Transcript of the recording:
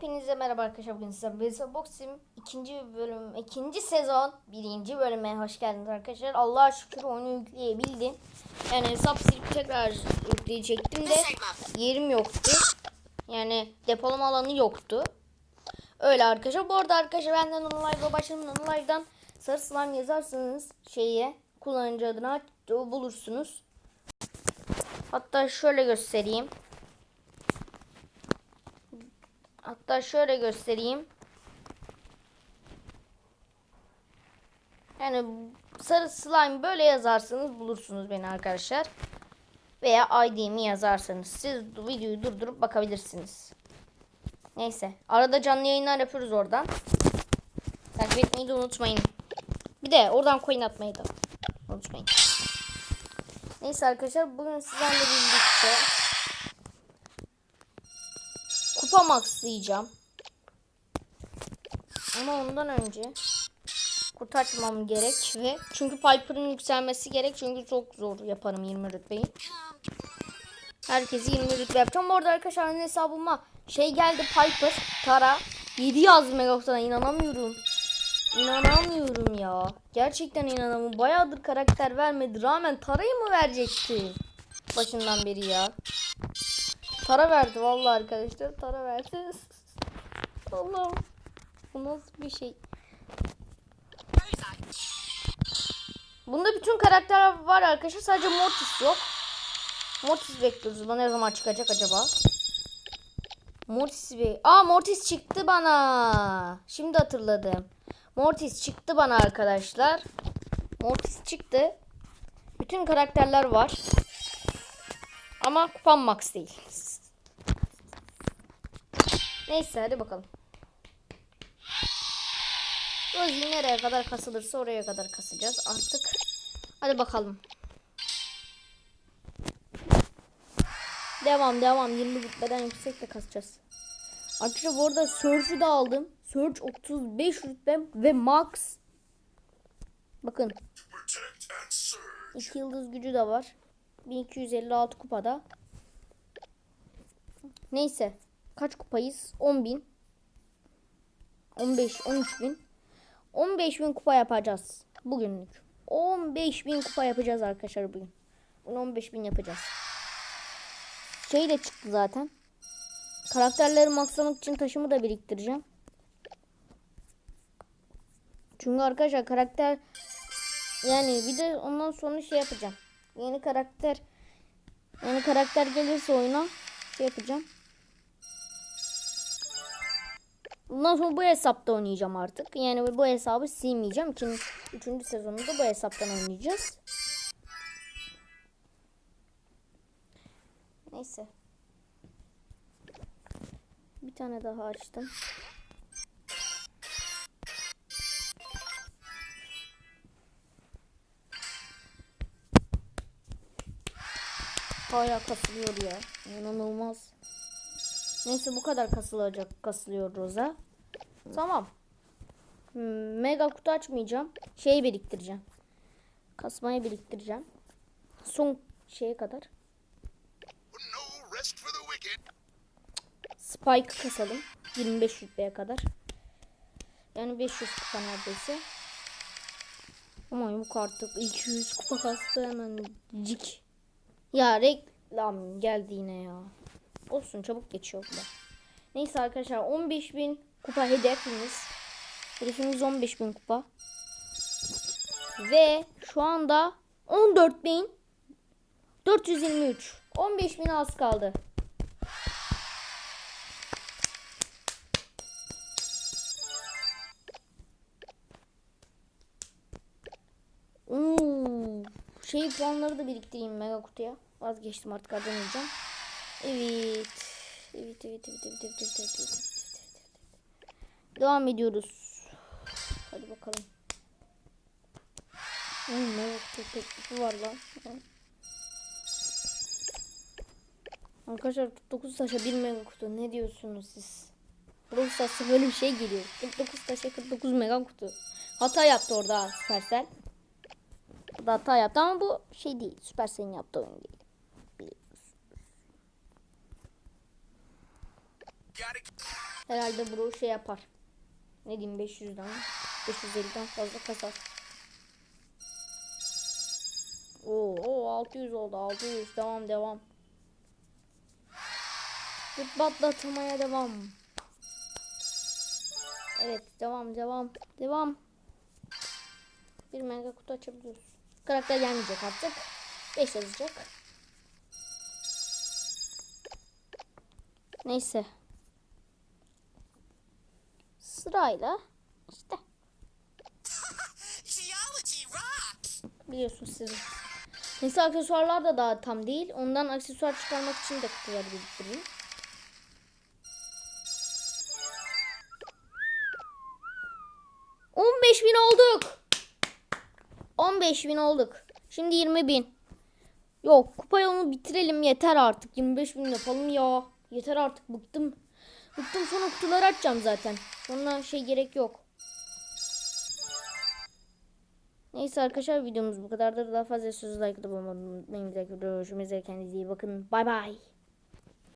Hepinize merhaba arkadaşlar. Bugün size Besa Boxing ikinci bölüm, ikinci sezon birinci bölüme hoş geldiniz arkadaşlar. Allah'a şükür oyunu yükleyebildim. Yani hesap silip tekrar yükleyecektim de yerim yoktu. Yani depolama alanı yoktu. Öyle arkadaşlar. Bu arada arkadaşlar benden online'a başladım. Online'dan sarı slime yazarsanız şeye kullanıcı adına bulursunuz. Hatta şöyle göstereyim. Hatta şöyle göstereyim. Yani sarı slime böyle yazarsanız bulursunuz beni arkadaşlar. Veya ID'mi yazarsanız siz videoyu durdurup bakabilirsiniz. Neyse. Arada canlı yayınlar yapıyoruz oradan. Takip etmeyi de unutmayın. Bir de oradan coin atmayı da unutmayın. Neyse arkadaşlar bugün sizlerle birlikte kupa maxlayacağım. Ama ondan önce kutu açmam gerek ve çünkü Piper'ın yükselmesi gerek çünkü çok zor yaparım 20 rütbeyi. Herkesi 20 rütbe yapacağım. Bu arada arkadaşlar hesabıma şey geldi Piper, Tara 7 yazdı Megakutu'dan inanamıyorum. İnanamıyorum ya. Gerçekten inanamıyorum. Bayağıdır karakter vermedi. Rağmen Tara'yı mı verecekti? Başından beri ya. Tara verdi vallahi arkadaşlar. Tara verdi. Allah'ım. Bu nasıl bir şey? Bunda bütün karakterler var arkadaşlar. Sadece Mortis yok. Mortis bekliyoruz. Bana ne zaman çıkacak acaba? Mortis be. Aa Mortis çıktı bana. Şimdi hatırladım. Mortis çıktı bana arkadaşlar. Mortis çıktı. Bütün karakterler var. Ama kupam max değil. Neyse hadi bakalım. Rosie nereye kadar kasılırsa oraya kadar kasacağız artık. Hadi bakalım. Devam devam 20 rütbeden yüksek de kasacağız. Arkadaşlar bu arada Surge'ü de aldım. Surge 35 rütbe ve max. Bakın. 2 yıldız gücü de var. 1256 kupada. Neyse. Kaç kupayız? 10.000. 15, 13.000. 15.000 kupa yapacağız. Bugünlük. 15.000 kupa yapacağız arkadaşlar bugün. Bunu 15.000 yapacağız. Şey de çıktı zaten. Karakterleri maxlamak için taşımı da biriktireceğim. Çünkü arkadaşlar karakter yani bir de ondan sonra şey yapacağım. Yeni karakter yeni karakter gelirse oyuna şey yapacağım. Bundan sonra bu hesapta oynayacağım artık. Yani bu hesabı silmeyeceğim. İkinci, üçüncü sezonunda bu hesaptan oynayacağız. Neyse. Bir tane daha açtım. Hala kasılıyor ya. İnanılmaz. Neyse bu kadar kasılacak. Kasılıyor Roza. Tamam. Hmm, Mega kutu açmayacağım. Şeyi biriktireceğim. Kasmayı biriktireceğim. Son şeye kadar. Spike kasalım. 25 rütbeye kadar. Yani 500 kupa neredeyse. Ama yok artık 200 kupa kastı hemen cik. Ya reklam geldi yine ya. Olsun çabuk geçiyor bu. Neyse arkadaşlar 15.000 kupa hedefimiz. Hedefimiz 15.000 kupa. Ve şu anda 14.423. 15.000 az kaldı. Şey puanları da biriktireyim mega kutuya. Vazgeçtim artık harcamayacağım. Evet. Evet, evet, evet, evet, evet, evet, evet, evet, evet, evet. Devam ediyoruz. Hadi bakalım. Hmm, mega kutu teklifi var lan. Arkadaşlar 49 taşa 1 mega kutu. Ne diyorsunuz siz? Burası böyle bir şey geliyor. 49 taşa 49 mega kutu. Hata yaptı orada Supercell. Da hata yaptı ama bu şey değil. Supercell'in yaptığı oyun değil. Biliyoruz. Herhalde bro şey yapar. Ne diyeyim 500'den 550'den fazla kasar. Oo, oo 600 oldu 600 devam devam. Zıplatlatmaya devam. Evet devam devam devam. Bir mega kutu açabiliyoruz. Karakter gelmeyecek artık. 5 yazacak. Neyse. Sırayla işte biliyorsunuz siz. Neyse aksesuarlar da daha tam değil. Ondan aksesuar çıkarmak için de kutuları biriktireyim. 15 bin olduk. Şimdi 20 bin. Yok kupa yolunu bitirelim yeter artık. 25 bin yapalım ya. Yeter artık bıktım. Bıktım sonra kutuları açacağım zaten. Sonra şey gerek yok. Neyse arkadaşlar videomuz bu kadardır. Daha fazla söz like atıp olmadan unutmayın. Bir dahaki videoda görüşmek üzere. Kendinize iyi bakın. Bay bay.